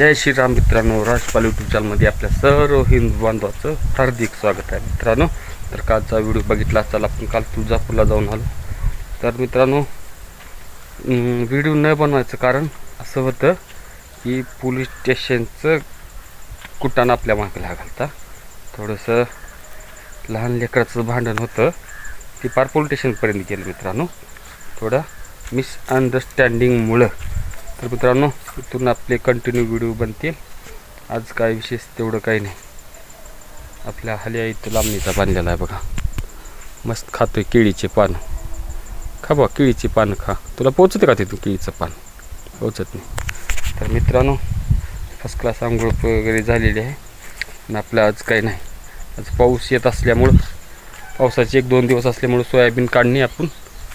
जय श्रीराम मित्रांनो राजपाल यूट्यूब चॅनलमध्ये आपल्या सर्व हिंदू बांधवाचं हार्दिक स्वागत आहे मित्रांनो. तर कालचा व्हिडिओ बघितला असाल आपण काल तुळजापूरला जाऊन आलो. तर मित्रांनो व्हिडिओ न बनवायचं कारण असं होतं की पोलीस स्टेशनचं कुटाणं आपल्या मागे घालता थोडंसं लहान लेकराचं भांडण होतं. ती पार पोलीस स्टेशनपर्यंत गेलं मित्रांनो. थोडं मिसअंडरस्टँडिंगमुळं तर मित्रांनो इथून आपले कंटिन्यू व्हिडिओ बनतील. आज काय विशेष तेवढं काही नाही. आपल्या हल्या इथं लांबणीचा बांधलेला आहे बघा. मस्त खातोय केळीचे पान. खा बा केळीचे पानं खा. तुला पोचते का तिथून केळीचं पान? पोचत नाही. तर मित्रांनो फर्स्ट क्लास आंघोळ वगैरे झालेली आहे. आणि आपलं आज काही नाही. आज पाऊस येत असल्यामुळं पावसाचे एक दोन दिवस असल्यामुळं सोयाबीन काढणी आपण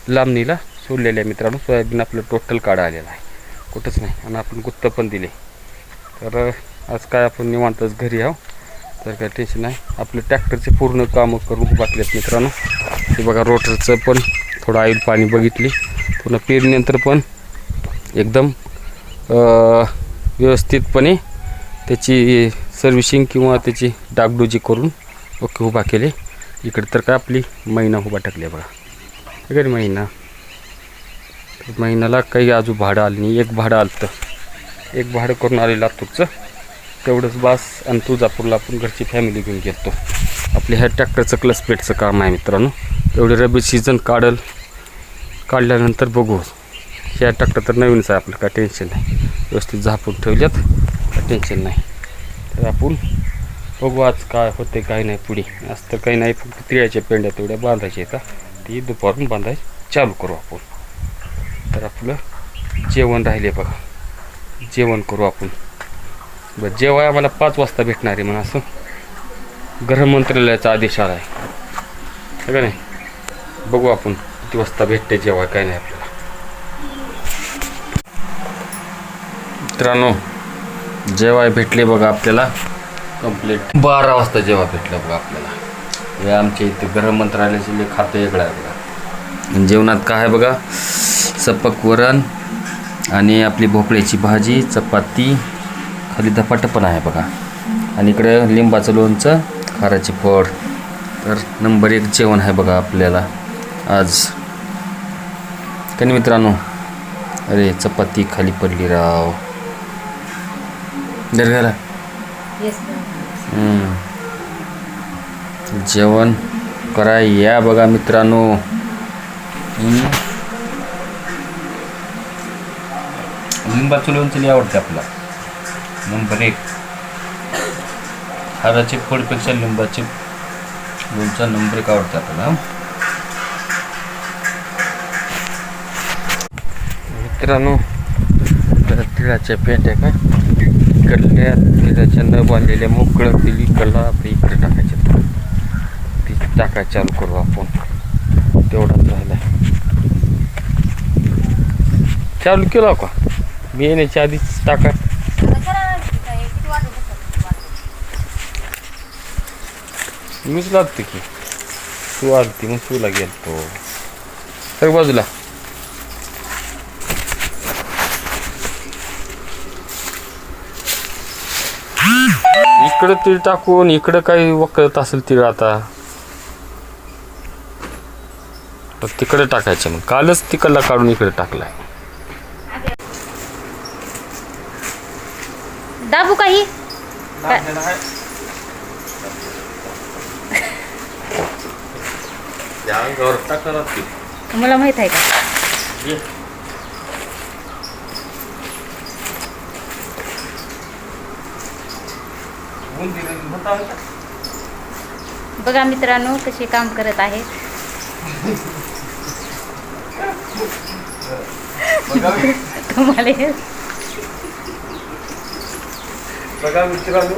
लांबणीला सोडलेले आहे मित्रांनो. सोयाबीन आपलं टोटल काढा आलेलं आहे. कुठंच नाही. आणि आपण गुत्त पण दिले. तर आज काय आपण निवांतच घरी आहो. तर काय टेन्शन नाही. आपलं ट्रॅक्टरचे पूर्ण कामं करून बाटलेत मित्रांनो. ते बघा रोटरचं पण थोडं आईल पाणी बघितली. पूर्ण पेरणीनंतर पण एकदम व्यवस्थितपणे त्याची सर्व्हिसिंग किंवा त्याची डागडुजी करून ओके उभा केले. इकडे तर काय आपली महिना उभा टाकली आहे बघा. आहे महिना. तर महिन्याला काही अजून भाडं आलं नाही. एक भाडं आलं तर. एक भाडं करून आले लातूरचं. तेवढंच बास आणि तुळजापूरला आपण घरची फॅमिली घेऊन घेतो आपल्या ह्या ट्रॅक्टरचं क्लच प्लेटचं काम आहे मित्रांनो. एवढे रबी सीझन काढल काढल्यानंतर बघू. ह्या ट्रॅक्टर तर नवीनच आहे आपलं काय टेन्शन नाही. व्यवस्थित झापून ठेवल्यात काय टेन्शन नाही. तर आपण बघू आज काय होते काय नाही पुढे. आज तर काही नाही फक्त तिळ्याच्या पेंड्या तेवढ्या बांधायच्या का ती दुपारून बांधायची चालू करू आपण. तर आपलं जेवण राहिले बघा. जेवण करू आपण. बरं जेवाय आम्हाला पाच वाजता भेटणार आहे म्हणा असं. गृहमंत्रालयाचा आदेश आला आहे का नाही? बघू आपण किती वाजता भेटते जेवाय काय नाही आपल्याला. मित्रांनो जेवाय भेटले बघा आपल्याला. कंप्लीट बारा वाजता जेव्हा भेटलं बघा आपल्याला. हे आमच्या इथे गृहमंत्रालयाचे जे खातं वेगळं आहे बघा. जेवणात काय आहे बघा? सपक वरण आणि आपली भोपळ्याची भाजी चपाती खाली धपाटं पण आहे बघा. आणि इकडं लिंबाचं लोणचं खाराची फळ. तर नंबर एक जेवण आहे बघा आपल्याला आज. कधी मित्रांनो अरे चपाती खाली पडली राव. हम्म. जेवण करा या बघा मित्रांनो. लिंबाचं लोणचं लई आवडते आपला नंबर एक. हाराचे फळपेक्षा लिंबाचे लोणचा नंबर एक आवडते आपल्याला. मित्रांनो तिळाच्या पेट्या काय? इकडल्या तिळाच्या न बांधलेल्या मोकळं तिली इकडला आपल्या इकडे टाकायच्या ती टाकायला चालू करू आपण. तेवढाच राहिला चालू केला का? मी येण्याच्या आधीच टाका. मीच लागते की. तू आलती मग तुला गेलतो. सग बाजूला. इकडं तीळ टाकून इकडं काही वकळत असेल तीळ आता. तिकडे टाकायचं मग. कालच तिकडला काढून इकडे टाकलाय. दाबू काही? मला माहीत आहे का? बघा मित्रांनो कसे काम करत आहेत तुम्हाला बघा मित्रांनो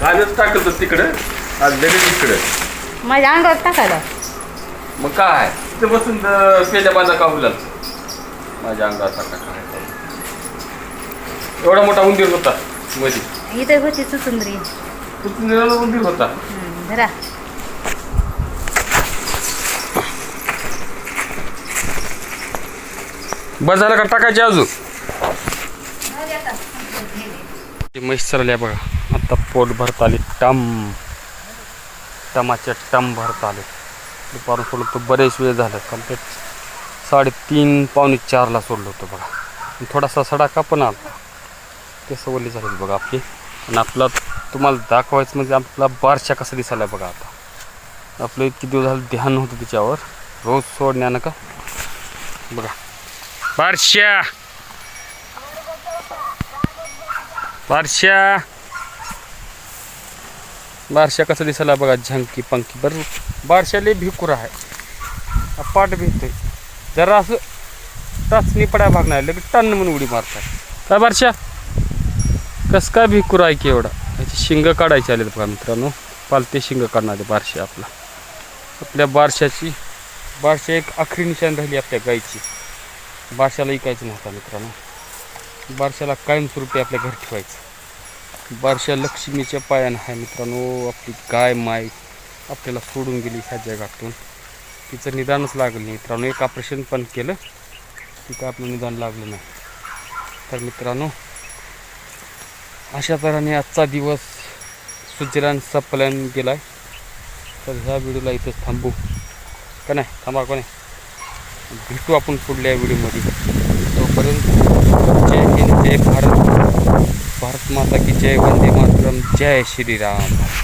कालच टाकत होत तिकडे आज लगेच इकडे माझ्या अंगावर टाकायला. मग काय? तिथे बसून पेल्या बांधा का हुलाल माझ्या अंगावर टाका काय एवढा मोठा उंदीर होता मध्ये इथे होती चुचुंदरी उंदीर होता. धरा. बस झालं का टाकायचे अजून म्हैस सरल्या बघा. आता पोट भरत आली. टम. टमाचे टम भरत आले. दुपारून सोडलं तर बरेच वेळ झालं. कंप्लीट साडेतीन पावणे चारला सोडलं होतं बघा. आणि थोडासा सडाका पण आला. ते सवली झाली बघा आपली. आणि आपला तुम्हाला दाखवायचं म्हणजे आपला बारशा कसा दिसायला बघा आता. आपलं इतके दिवस झालं ध्यान होतं त्याच्यावर रोज सोडण्यानं का? बघा. बारशा! बारशा. बारशा कसं दिसायला बघा झंकी पंकी. बरं बारशाले भिकुर आहे. पाठ भेटतोय जरा असं टाचणी पडाय भागणार लगेच टन म्हणून उडी मारतात. काय बारशा? कस काय भिकुर आहे की एवढा? त्याची शिंग काढायची आले बघा मित्रांनो. पालते शिंग काढणार आहे बारशा आपला. आपल्या बारशाची बारशा एक आखरी निशाण राहिली आपल्या गायची बारशाला ऐकायचं नव्हता मित्रांनो. बारशाला कायमस्वरूपी आपल्या घरी ठेवायचं. बारशा लक्ष्मीच्या पायानं आहे मित्रांनो आपली गाय माय आपल्याला सोडून गेली ह्या जगातून. तिचं निदानच लागलं नाही. मित्रांनो एक ऑपरेशन पण केलं. तिथं आपलं निदान लागलं नाही. तर मित्रांनो अशा तऱ्हेने आजचा दिवस सुजलान सपल्यान गेला आहे तर ह्या व्हिडिओला इथंच थांबू. का नाही? थांबा का नाही? भेटू आपण पुढल्या व्हिडिओमध्ये. तोपर्यंत जय हिंद जय भारत. भारत माता की जय वंदे मातरम जय श्रीराम.